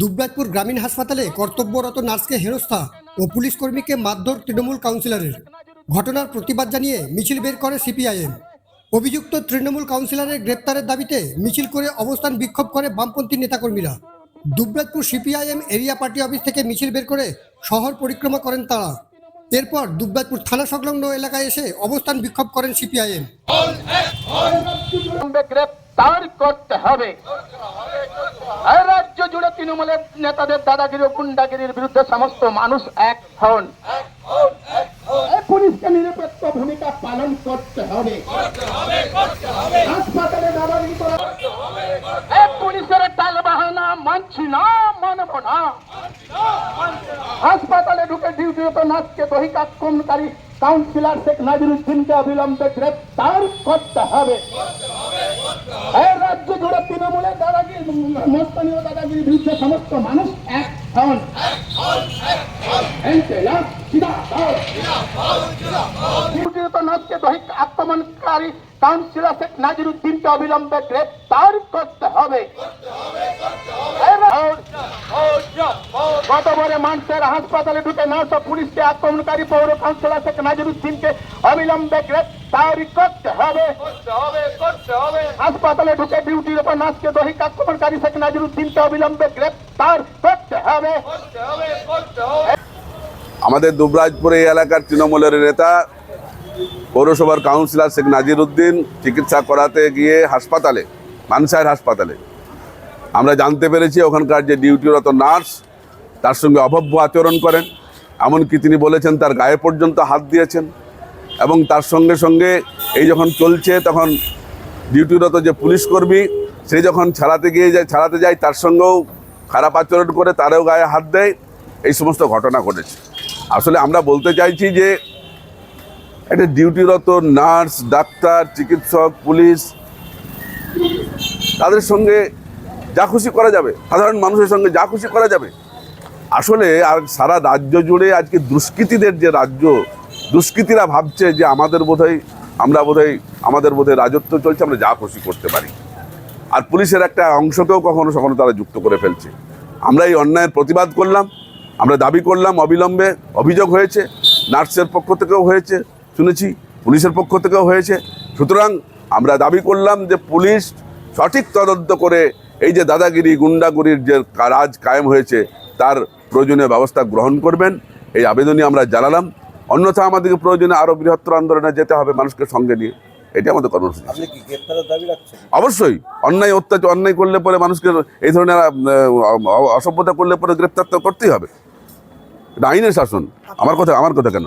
দুবরাজপুর গ্রামীণ হাসপাতালে কর্তব্যরত নার্সকে হেনস্থা ও পুলিশ কর্মীকে মারধর তৃণমূল কাউন্সিলরের ঘটনার প্রতিবাদ জানিয়ে মিছিল বের করে সিপিআইএম অভিযুক্ত তৃণমূল কাউন্সিলরের গ্রেপ্তারের দাবিতে মিছিল করে অবস্থান বিক্ষোভ করে বামপন্থী নেতাকর্মীরা Dubrajpur CPIM area party office থেকে মিছিল বের করে শহর পরিক্রমা করেন তারা এরপর দুবরাজপুর থানা সংলগ্ন এলাকায় এসে অবস্থান বিক্ষোভ করেন সিপিআইএম গ্রেপ্তার করতে হবে তৃণমূলের নেতাদের দাদাগিরি ও গুন্ডাগিরির বিরুদ্ধে সমস্ত মানুষ এক হন। পুলিশকে নিরপেক্ষ ভূমিকা পালন করতে হবে। হাসপাতালে দাদাগিরি করা পুলিশের টাল বাহানা মানছি না, মানব না। হাসপাতালে ঢুকে ডিউটিরত নাচকে দৈহিক আক্রমণকারী কাউন্সিলর শেখ নাজিরুদ্দিনকে অবিলম্বে গ্রেপ্তার করতে হবে। রাজ্য দাদাগিরি মস্তানি ও দাদাগিরির বিরুদ্ধে সমস্ত মানুষ এক। হন আক্রমণকারী কাউন্সিলর শেখ নাজিরুদ্দিনকে অবিলম্বে গ্রেপ্তার করতে হবে গতবারে মানুষের হাসপাতালে ঢুকে নার্স পুলিশকে আক্রমণকারী পৌর কাউন্সিলর শেখ নাজিরুদ্দিনকে অবিলম্বে গ্রেপ্তার করতে হবে। হাসপাতালে ঢুকে ডিউটির উপর নার্সকে দৈহিক আক্রমণকারী শেখ নাজিরুদ্দিনকে অবিলম্বে গ্রেপ্তার করতে হবে। আমাদের দুবরাজপুর এই এলাকার তৃণমূলের নেতা পৌরসভার কাউন্সিলর শেখ নাজির উদ্দিন চিকিৎসা করাতে গিয়ে হাসপাতালে মানসাহের হাসপাতালে। আমরা জানতে পেরেছি ওখানকার যে ডিউটিরত নার্স তার সঙ্গে অভব্য আচরণ করেন, এমনকি তিনি বলেছেন তার গায়ে পর্যন্ত হাত দিয়েছেন। এবং তার সঙ্গে সঙ্গে এই যখন চলছে, তখন ডিউটিরত যে পুলিশ কর্মী, সে যখন ছাড়াতে গিয়ে যায়, ছাড়াতে যায়, তার সঙ্গেও খারাপ আচরণ করে তারও গায়ে হাত দেয়। এই সমস্ত ঘটনা ঘটেছে। আসলে আমরা বলতে চাইছি যে, একটা ডিউটিরত নার্স, ডাক্তার, চিকিৎসক, পুলিশ, তাদের সঙ্গে যা খুশি করা যাবে। সাধারণ মানুষের সঙ্গে যা খুশি করা যাবে। আসলে আর সারা রাজ্য জুড়ে আজকে দুষ্কৃতীদের যে রাজ্য, দুষ্কৃতীরা ভাবছে যে আমাদের বোধহয়, আমরা বোধহয়, আমাদের বোধহয় রাজত্ব চলছে, আমরা যা খুশি করতে পারি। আর পুলিশের একটা অংশকেও কখনো কখনো তারা যুক্ত করে ফেলছে। আমরা এই অন্যায়ের প্রতিবাদ করলাম, আমরা দাবি করলাম, অবিলম্বে অভিযোগ হয়েছে, নার্সের পক্ষ থেকেও হয়েছে, শুনেছি, পুলিশের পক্ষ থেকেও হয়েছে। সুতরাং আমরা দাবি করলাম যে পুলিশ সঠিক তদন্ত করে এই যে দাদাগিরি, গুন্ডাগিরির যে রাজ কায়েম হয়েছে, তার প্রয়োজনীয় ব্যবস্থা গ্রহণ করবেন। এই আবেদনই আমরা জানালাম। অন্যথা আমাদেরকে প্রয়োজনে আরও বৃহত্তর আন্দোলনে যেতে হবে মানুষকে সঙ্গে নিয়ে। এটি আমাদের কর্মসূচি। অবশ্যই। অন্যায় অত্যাচার অন্যায় করলে পরে মানুষকে এই ধরনের অসভ্যতা করলে পরে গ্রেপ্তার তো করতেই হবে। এটা আইনের শাসন। আমার কথা আমার কথা কেন?